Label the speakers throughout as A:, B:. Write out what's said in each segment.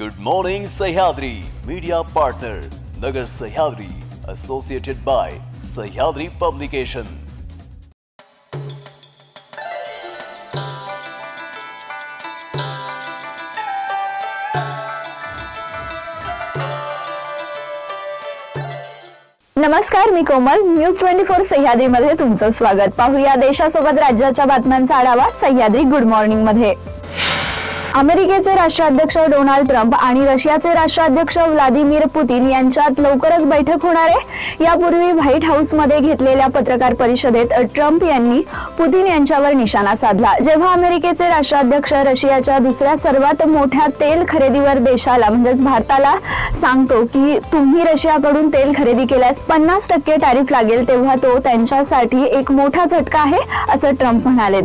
A: Good morning Sahyadri media partner Nagar Sahyadri associated by Sahyadri publication
B: नमस्कार मी Komal. News twenty four सह्याद्रीमध्ये तुमचं स्वागत. पाहूया देशासोबत राज्याच्या बातम्यांचा आढावा सह्याद्री गुड मॉर्निंगमध्ये अमेरिकेचे राष्ट्राध्यक्ष डोनाल्ड ट्रम्प आणि रशियाचे राष्ट्राध्यक्ष व्लादिमीर पुतीन यांच्यात लवकरच बैठक होणार आहे. यापूर्वी व्हाईट हाऊसमध्ये घेतलेल्या पत्रकार परिषदेत ट्रम्प यांनी पुतीन यांच्यावर निशाणा साधला. जेव्हा अमेरिकेचे राष्ट्राध्यक्ष रशियाच्या दुसऱ्या सर्वात मोठ्या तेल खरेदीवर देशाला म्हणजेच भारताला सांगतो की तुम्ही रशियाकडून तेल खरेदी केल्यास पन्नास टक्के टॅरिफ लागेल तेव्हा तो त्यांच्यासाठी एक मोठा झटका आहे असं ट्रम्प म्हणाले.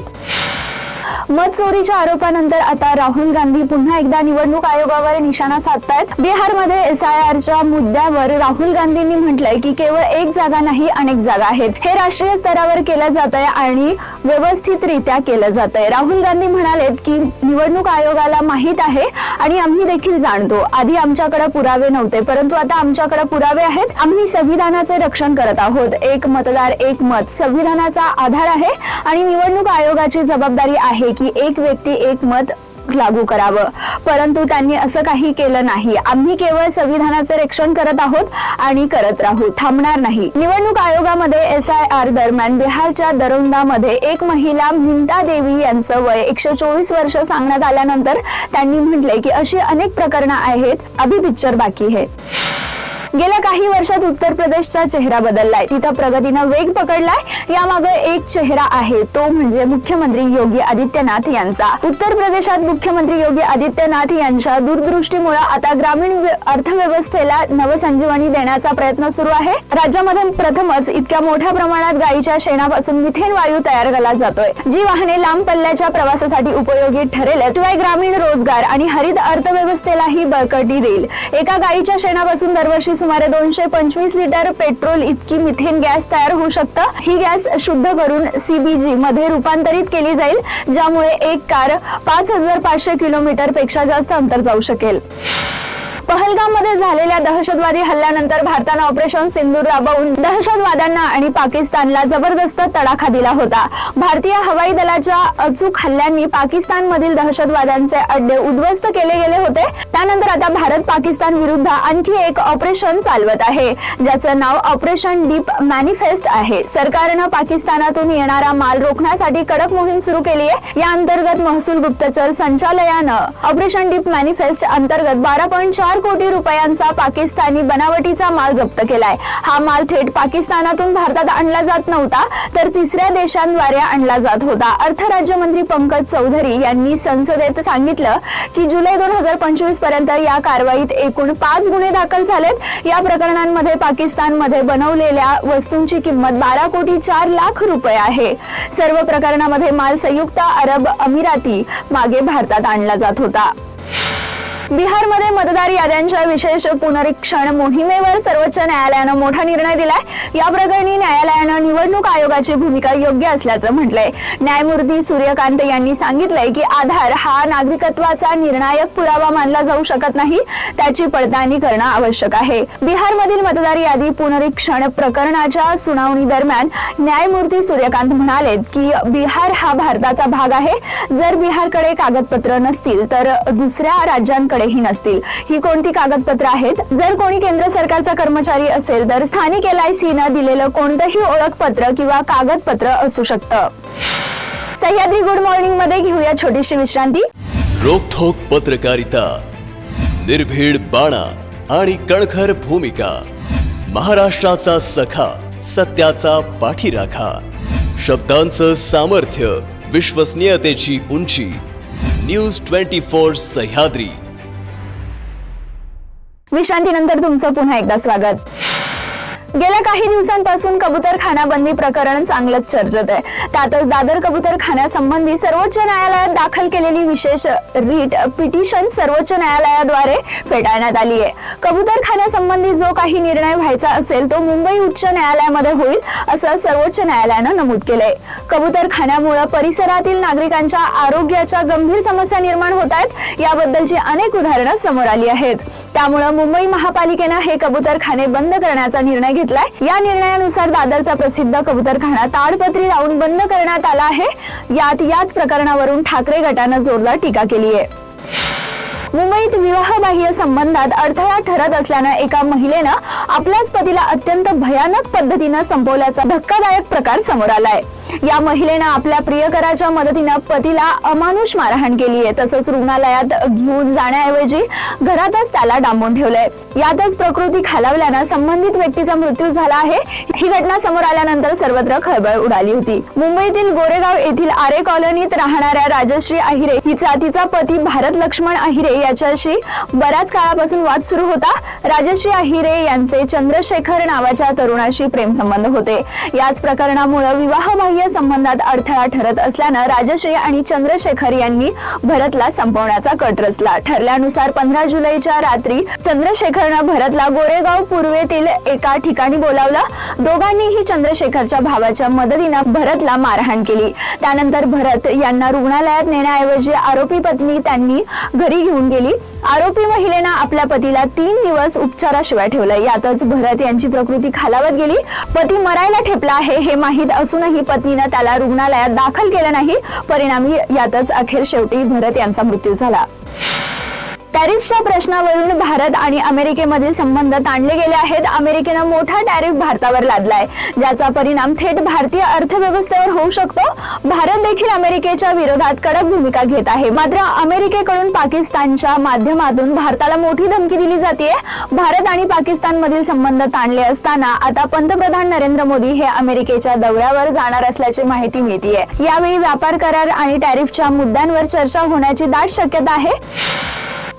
B: मत चोरीच्या आरोपानंतर आता राहुल गांधी पुन्हा एकदा निवडणूक आयोगावर निशाणा साधतायत. बिहारमध्ये एस आय आरच्या मुद्द्यावर राहुल गांधींनी म्हटलंय की केवळ एक जागा नाही अनेक जागा आहेत. हे राष्ट्रीय स्तरावर केलं जात आहे आणि व्यवस्थितरित्या केलं जात आहे राहुल गांधी म्हणालेत की निवडणूक आयोगाला माहीत आहे आणि आम्ही देखील जाणतो. आधी आमच्याकडे पुरावे नव्हते परंतु आता आमच्याकडे पुरावे आहेत. आम्ही संविधानाचे रक्षण करत आहोत. एक मतदार एक मत. संविधानाचा आधार आहे आणि निवडणूक आयोगाची जबाबदारी आहे की एक व्यक्ती एक मत लागू करावं. परंतु त्यांनी असं काही केलं नाही. आम्ही केवळ संविधानाचे रक्षण करत आहोत आणि करत राहू थांबणार नाही. निवडणूक आयोगामध्ये एस आय आर दरम्यान बिहारच्या दरोंदामध्ये एक महिला मिंटा देवी यांचं वय एकशे चोवीस वर्ष सांगण्यात आल्यानंतर त्यांनी म्हटले की अशी अनेक प्रकरणं आहेत. अभि पिक्चर बाकी आहे गेल्या काही वर्षात उत्तर प्रदेशचा चेहरा बदललाय. तिथं प्रगतीनं वेग पकडलाय. यामागे एक चेहरा आहे. तो म्हणजे मुख्यमंत्री योगी आदित्यनाथ यांचा. उत्तर प्रदेशात मुख्यमंत्री योगी आदित्यनाथ यांच्या दूरदृष्टीमुळे आता ग्रामीण अर्थव्यवस्थेला नवसंजीवनी देण्याचा प्रयत्न सुरू आहे. राज्यामध्ये प्रथमच इतक्या मोठ्या प्रमाणात गायीच्या शेणापासून मिथेन वायू तयार केला जातोय. जी वाहने लांब पल्ल्याच्या प्रवासासाठी उपयोगी ठरेल शिवाय ग्रामीण रोजगार आणि हरित अर्थव्यवस्थेलाही बळकटी देईल. एका गायीच्या शेणापासून दरवर्षी सुमारे दोनशे पंचवीस लिटर पेट्रोल इतकी मिथेन गॅस तयार होऊ शकतं. ही गॅस शुद्ध करून सीबीजी मध्ये रूपांतरित केली जाईल ज्यामुळे एक कार पाच हजार पाचशे किलोमीटरपेक्षा जास्त अंतर जाऊ शकेल. पहलगाममध्ये झालेल्या दहशतवादी हल्ल्यानंतर भारतानं ऑपरेशन सिंदूर राबवून दहशतवाद्यांना आणि पाकिस्तानला जबरदस्त तडाखा दिला होता. भारतीय हवाई दलाच्या अचूक हल्ल्यांनी पाकिस्तानमधील दहशतवाद्यांचे अड्डे उद्ध्वस्त केले गेले होते. त्यानंतर आता भारत पाकिस्तान विरुद्ध आणखी एक ऑपरेशन चालवत आहे. ज्याचं नाव ऑपरेशन डीप मॅनिफेस्ट आहे. सरकारनं पाकिस्तानातून येणारा माल रोखण्यासाठी कडक मोहीम सुरू केली आहे. या अंतर्गत महसूल गुप्तचर संचालयानं ऑपरेशन डीप मॅनिफेस्ट अंतर्गत बारा पॉईंट चार कोटी रुपयांचा पाकिस्तानी बनावटीचा माल जप्त केलाय. हा माल थेट पाकिस्तानातून भारतात आणला जात नव्हता तर तिसऱ्या देशांद्वारे आणला जात होता. अर्थ राज्यमंत्री पंकज चौधरी यांनी संसदेत सांगितलं की जुलै दोन हजार पंचवीस आतापर्यंत या कारवाईत एकूण पाच गुन्हे दाखल झालेत. या प्रकरणांमध्ये पाकिस्तानमध्ये बनवलेल्या वस्तूंची किंमत बारा कोटी चार लाख रुपये आहे. सर्व प्रकरणामध्ये माल संयुक्त अरब अमिराती मागे भारतात आणला जात होता. बिहारमध्ये मतदार याद्यांच्या विशेष पुनरीक्षण मोहिमेवर सर्वोच्च न्यायालयानं मोठा निर्णय दिलाय. या प्रकरणी न्यायालयानं निवडणूक आयोगाची भूमिका योग्य असल्याचं म्हटलंय. न्यायमूर्ती सूर्यकांत यांनी सांगितलंय की आधार हा नागरिकत्वाचा निर्णायक पुरावा मानला जाऊ शकत नाही. त्याची पडताळणी करणं आवश्यक आहे. बिहारमधील मतदार यादी पुनरीक्षण प्रकरणाच्या सुनावणी दरम्यान न्यायमूर्ती सूर्यकांत म्हणाले की बिहार हा भारताचा भाग आहे. जर बिहारकडे कागदपत्र नसतील तर दुसऱ्या राज्यांकडे राज्यांकडेही नसतील. ही कोणती कागदपत्र आहेत? जर कोणी केंद्र सरकारचा कर्मचारी असेल तर स्थानिक एल आय सी न दिलेलं कोणतंही ओळखपत्र किंवा कागदपत्र असू शकतं. सह्याद्री गुड मॉर्निंगमध्ये घेऊया छोटीशी विश्रांती.
A: रोखोक पत्रकारिता निर्भीड बाणा आणि कणखर भूमिका महाराष्ट्राचा सखा सत्याचा पाठीराखा शब्दांचं सामर्थ्य विश्वसनीयतेची उंची न्यूज ट्वेंटी फोर सह्याद्री.
B: विश्रांतीनंतर तुमचं पुन्हा एकदा स्वागत. गेल्या काही दिवसांपासून कबूतरखाना बंदी प्रकरण चांगलंच चर्चेत आहे. त्यातच दादर कबुतरखान्यासंबंधी सर्वोच्च न्यायालयात दाखल केलेली विशेष रीट पिटिशन सर्वोच्च न्यायालयाद्वारे फेटाळण्यात आली आहे. कबूतरखान्यासंबंधी जो काही निर्णय व्हायचा असेल तो मुंबई उच्च न्यायालयामध्ये होईल असं सर्वोच्च न्यायालयानं नमूद केलंय. कबूतरखान्यामुळे परिसरातील नागरिकांच्या आरोग्याच्या गंभीर समस्या निर्माण होत आहेत याबद्दलची अनेक उदाहरणं समोर आली आहेत. त्यामुळे मुंबई महापालिकेनं हे कबूतरखाने बंद करण्याचा निर्णय घेतलाय. या निर्णयानुसार दादरचा प्रसिद्ध कबूतरखाना ताडपत्री लावून बंद करण्यात आला आहे. यात याच प्रकरणावरून ठाकरे गटानं जोरदार टीका केली आहे. मुंबईत विवाहबाह्य संबंधात अडथळा ठरत असल्यानं एका महिलेनं आपल्याच पतीला अत्यंत भयानक पद्धतीनं संपवल्याचा धक्कादायक प्रकार समोर आलाय. या महिलेनं आपल्या प्रियकराच्या मदतीनं पतीला अमानुष मारहाण केली आहे. तसंच रुग्णालयात घेऊन जाण्याऐवजी घरातच त्याला डांबून ठेवलंय. यातच प्रकृती खालावल्यानं संबंधित व्यक्तीचा मृत्यू झाला आहे. ही घटना समोर आल्यानंतर सर्वत्र खळबळ उडाली होती. मुंबईतील गोरेगाव येथील आरे कॉलनीत राहणाऱ्या राजश्री अहिरे हिचा तिचा पती भारत लक्ष्मण अहिरे याच्याशी बऱ्याच काळापासून वाद सुरू होता. राजश्री अहिरे यांचे चंद्रशेखर नावाच्या तरुणाशी प्रेमसंबंध होते. याच प्रकरणामुळे विवाहबाह्य संबंधात अडथळा ठरत असल्यानं राजश्री आणि चंद्रशेखर यांनी भरतला संपवण्याचा कट रचला. ठरल्यानुसार पंधरा जुलैच्या रात्री चंद्रशेखरनं भरतला गोरेगाव पूर्वेतील एका ठिकाणी बोलावला. दोघांनीही चंद्रशेखरच्या भावाच्या मदतीनं भरतला मारहाण केली. त्यानंतर भरत यांना रुग्णालयात नेण्याऐवजी आरोपी पत्नी त्यांनी घरी घेऊन गेली. आरोपी महिलेनं आपल्या पतीला तीन दिवस उपचाराशिवाय ठेवलं. यातच भरत यांची प्रकृती खालावत गेली. पती मरायला ठेपला आहे हे माहीत असूनही पत्नी पत्नीनं त्याला रुग्णालयात दाखल केलं नाही. परिणामी यातच अखेर शेवटी भरत यांचा मृत्यू झाला. टॅरिफच्या प्रश्नावरून भारत आणि अमेरिकेमधील संबंध ताणले गेले आहेत. अमेरिकेनं मोठा टॅरिफ भारतावर लादलाय ज्याचा परिणाम थेट भारतीय अर्थव्यवस्थेवर होऊ शकतो. भारत देखील अमेरिकेच्या विरोधात कडक भूमिका घेत आहे. मात्र अमेरिकेकडून पाकिस्तानच्या माध्यमातून भारताला मोठी धमकी दिली जाते भारत आणि पाकिस्तान मधील संबंध ताणले असताना आता पंतप्रधान नरेंद्र मोदी हे अमेरिकेच्या दौऱ्यावर जाणार असल्याची माहिती मिळतीये. यावेळी व्यापार करार आणि टॅरिफच्या मुद्द्यांवर चर्चा होण्याची दाट शक्यता आहे.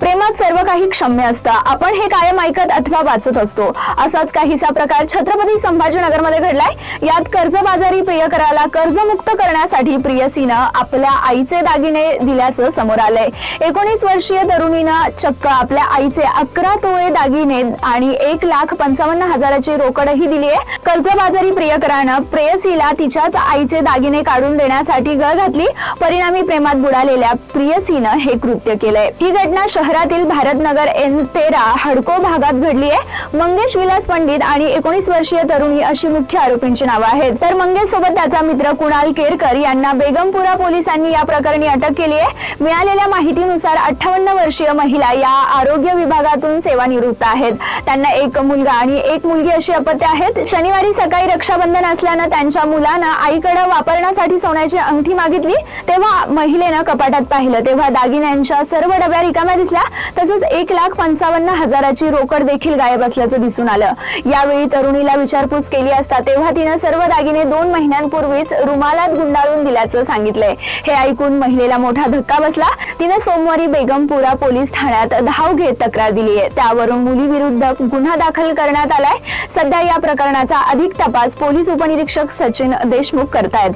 B: प्रेमात सर्व काही क्षम्य असतं. आपण हे कायम ऐकत अथवा वाचत असतो. असाच काहीसा प्रकार छत्रपती संभाजीनगरमध्ये घडलाय. यात कर्जबाजारी प्रियकराला कर्जमुक्त करण्यासाठी प्रियसीनं आपल्या आईचे दागिने दिल्याचं समोर आलंय. एकोणीस वर्षीय तरुणीनं चक्क आपल्या आईचे अकरा तोळे दागिने आणि एक लाख पंचावन्न हजाराची रोकडही दिली आहे. कर्जबाजारी प्रियकरानं प्रेयसीला तिच्याच आईचे दागिने काढून देण्यासाठी गळ घातली. परिणामी प्रेमात बुडालेल्या प्रियसीनं हे कृत्य केलंय. ही घटना शहरातील भारतनगर एन तेरा हडको भागात घडली आहे. मंगेश विलास पंडित आणि एकोणीस वर्षीय तरुणी अशी मुख्य आरोपींची नावं आहेत. तर मंगेश सोबत त्याचा मित्र कुणाल केरकर यांना बेगमपुरा पोलिसांनी या प्रकरणी अटक केली आहे. मिळालेल्या माहितीनुसार अठ्ठावन्न वर्षीय महिला या आरोग्य विभागातून सेवानिवृत्त आहेत. त्यांना एक मुलगा आणि एक मुलगी अशी अपत्य आहेत. शनिवारी सकाळी रक्षाबंधन असल्यानं त्यांच्या मुलानं आईकडे वापरण्यासाठी सोन्याची अंगठी मागितली. तेव्हा महिलेनं कपाटात पाहिलं. तेव्हा दागिन्यांच्या सर्व डब्या रिकाम्या दिसल्या. तसंच एक लाख पंचावन्न हजाराची रोकड देखील गायब असल्याचं दिसून आलं. यावेळी तरुणीला विचारपूस केली असता तेव्हा तिनं सर्व दागिने दोन महिन्यांपूर्वीच रुमालात गुंडाळून दिल्याचं सांगितलंय. हे ऐकून महिलेला मोठा धक्का बसला. तिनं सोमवारी बेगमपुरा पोलीस ठाण्यात धाव घेत तक्रार दिली आहे त्यावरून मुलीविरुद्ध गुन्हा दाखल करण्यात आलाय. सध्या या प्रकरणाचा अधिक तपास पोलीस उपनिरीक्षक सचिन देशमुख करतायत.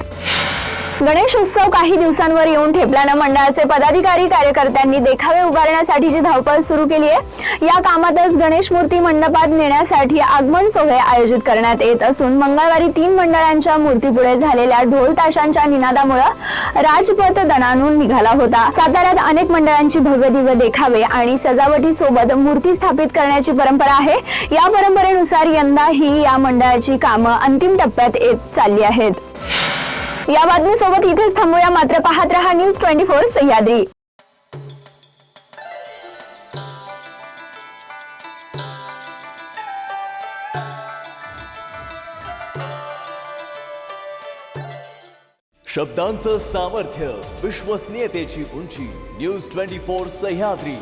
B: गणेश उत्सव काही दिवसांवर येऊन ठेपल्यानं मंडळाचे पदाधिकारी कार्यकर्त्यांनी देखावे उभारण्यासाठीची धावपळ सुरू केली आहे या कामातच गणेश मूर्ती मंडपात नेण्यासाठी आगमन सोहळे आयोजित करण्यात येत असून मंगळवारी तीन मंडळांच्या मूर्तीपुढे झालेल्या ढोल ताशांच्या निनादामुळे राजपथ दणानून निघाला होता. साताऱ्यात अनेक मंडळांची भव्य दिव्य देखावे आणि सजावटी सोबत मूर्ती स्थापित करण्याची परंपरा आहे. या परंपरेनुसार यंदाही या मंडळाची कामं अंतिम टप्प्यात येत चालली आहेत. या बातमीसोबत इथेच थांबूया. मात्र पाहत रहा न्यूज ट्वेंटी फोर सह्याद्री.
A: शब्दांचं सामर्थ्य विश्वसनीयतेची उंची न्यूज ट्वेंटी फोर सह्याद्री.